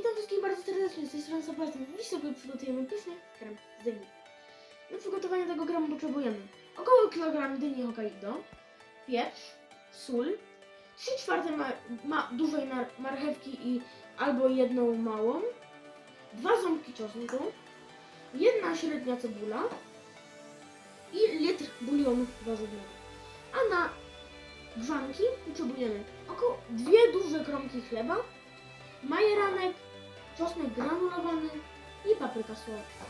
Witam wszystkich bardzo serdecznie, z tej strony Sebastian. Dziś sobie przygotujemy pyszny krem z dyni. Do przygotowania tego kremu potrzebujemy około kilogram dyni Hokkaido, pieprz, sól, 3 czwarte ma, ma dużej mar marchewki i albo jedną małą, dwa ząbki czosnku, jedna średnia cebula i litr bulionu warzywnego. A na grzanki potrzebujemy około dwie duże kromki chleba, majeranek, czosnek granulowany i papryka słodka.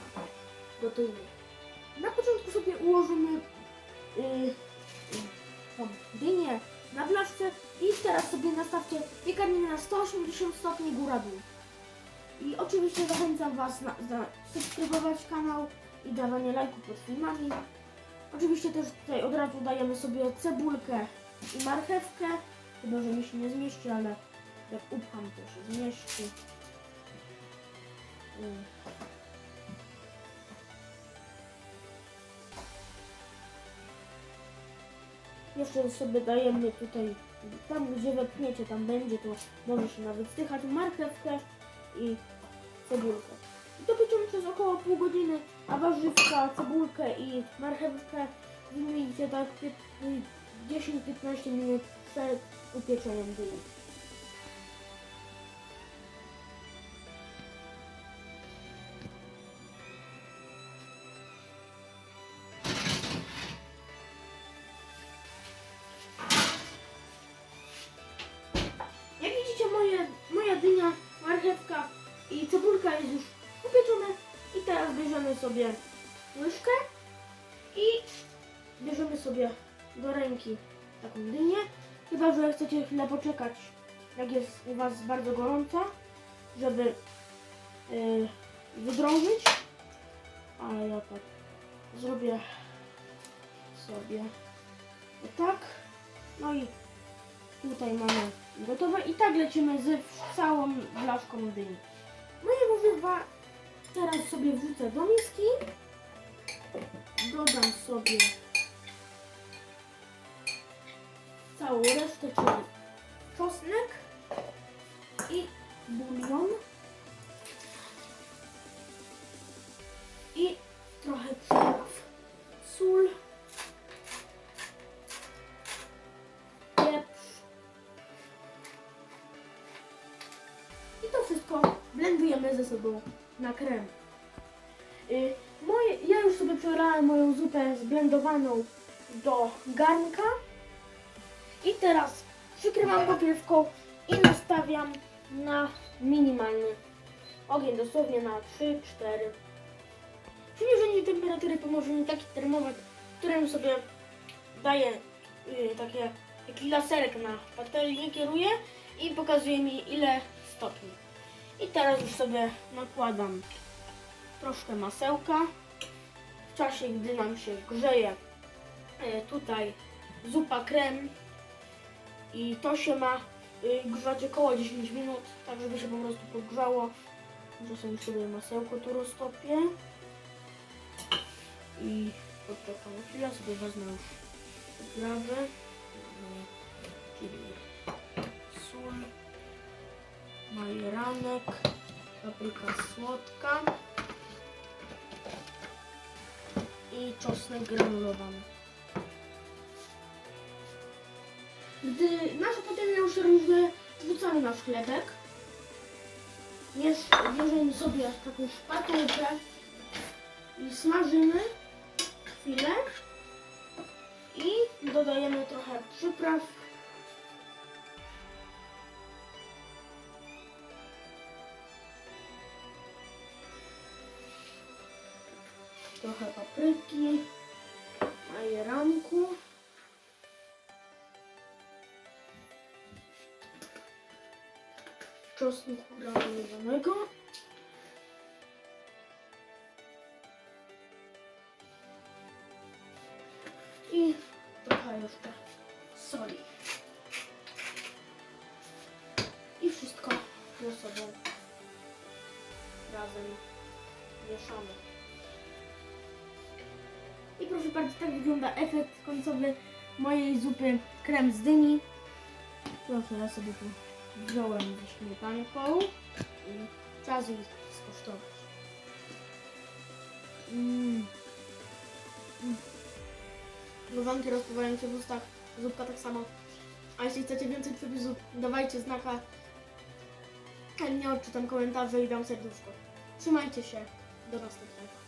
Gotujmy. Na początku sobie ułożymy yy, tą dynię na blaszce i teraz sobie nastawcie piekarnię na 180 stopni góra-dół. I oczywiście zachęcam Was na, na subskrybować kanał i dawanie lajków pod filmami. Oczywiście też tutaj od razu dajemy sobie cebulkę i marchewkę, chyba że mi się nie zmieści, ale jak upcham to się zmieści. Mm. Jeszcze sobie dajemy tutaj, tam gdzie wepchniecie, tam będzie, to może się nawet stychać marchewkę i cebulkę. I to pieczemy przez około pół godziny, a warzywka, cebulkę i marchewkę wymienicie tak pie- 10-15 minut przed upieczeniem dyni. Sobie łyżkę i bierzemy sobie do ręki taką dynię. Chyba, że chcecie chwilę poczekać, jak jest u Was bardzo gorąca, żeby yy, wydrążyć. Ale ja tak zrobię sobie tak. No i Tutaj mamy gotowe i tak lecimy z całą blaszką dyni. Moje warzywa teraz sobie wrzucę do miski. Dodam sobie całą resztę, czyli czosnek i bulion i trochę przypraw. Sól, pieprz, I to wszystko blendujemy ze sobą na krem. Y, moje, ja już sobie przelałem moją zupę zblendowaną do garnka. I teraz przykrywam popiewką i nastawiam na minimalny ogień, dosłownie na 3-4. Przy mierzeniu temperatury pomoże mi taki termometr, którym sobie daję y, takie, taki laserek na patelnię, kieruję i pokazuje mi ile stopni. I teraz już sobie nakładam troszkę masełka. W czasie, gdy nam się grzeje e, tutaj zupa krem i to się ma y, grzać około 10 minut, tak żeby się po prostu podgrzało. Czasem sobie masełko tu roztopię i poczekam chwilę, sobie wezmę już przyprawy, majeranek, papryka słodka i czosnek granulowany. Gdy nasza patelnia już rozgrzeje, wrzucamy nasz chlebek. Bierzemy sobie taką szpatułkę i smażymy chwilę i dodajemy trochę przypraw trochę papryki, majeranku. Czosnku granulowanego. I trochę jeszcze soli. I wszystko ze sobą razem mieszamy. I proszę bardzo, tak wygląda efekt końcowy mojej zupy krem z dyni. Proszę, ja sobie tu wziąłem ze śmietanką i razy ich skosztować. Mm. Gowanki rozpływają się w ustach, zupka tak samo. A jeśli chcecie więcej przepisów, dawajcie znaka. Chętnie odczytam komentarze i dam serduszko. Trzymajcie się. Do następnego.